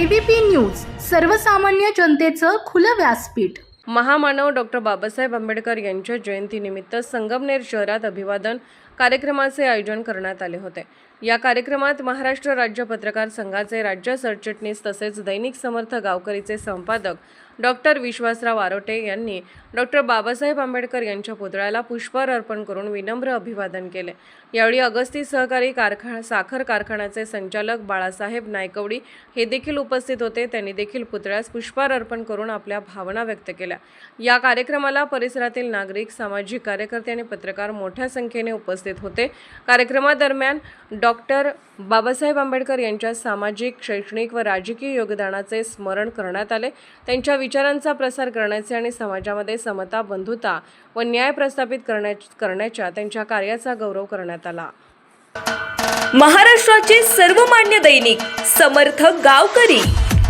ABP news सर्वसामान्य जनतेचं खुलं व्यासपीठ. महामानव डॉक्टर बाबासाहेब आंबेडकर यांच्या जयंतीनिमित्त संगमनेर शहरात अभिवादन कार्यक्रमाचे आयोजन करण्यात आले होते. या कार्यक्रमात महाराष्ट्र राज्य पत्रकार संघाचे राज्य सरचिटणीस तसेच दैनिक समर्थ गावकरीचे संपादक डॉक्टर विश्वासराव आरोटे यांनी डॉक्टर बाबासाहेब आंबेडकर यांच्या पुतळ्याला पुष्पहार अर्पण करून विनम्र अभिवादन केले. यावेळी अगस्ती सहकारी कारखा साखर कारखान्याचे संचालक बाळासाहेब नायकवडी हे देखील उपस्थित होते. त्यांनी देखील पुतळ्यास पुष्पहार अर्पण करून आपल्या भावना व्यक्त केल्या. या कार्यक्रमाला परिसरातील नागरिक सामाजिक कार्यकर्ते आणि पत्रकार मोठ्या संख्येने उपस्थित उपस्थित होते. कार्यक्रमादरम्यान डॉक्टर बाबासाहेब आंबेडकर यांच्या सामाजिक शैक्षणिक व राजकीय योगदानाचे स्मरण करण्यात आले. त्यांच्या विचारांचा प्रसार करण्याचे आणि समाजामध्ये समता बंधुता व न्याय प्रस्थापित करण्या करण्याच्या त्यांच्या कार्याचा गौरव करण्यात आला. महाराष्ट्राचे सर्वमान्य दैनिक समर्थ गावकरी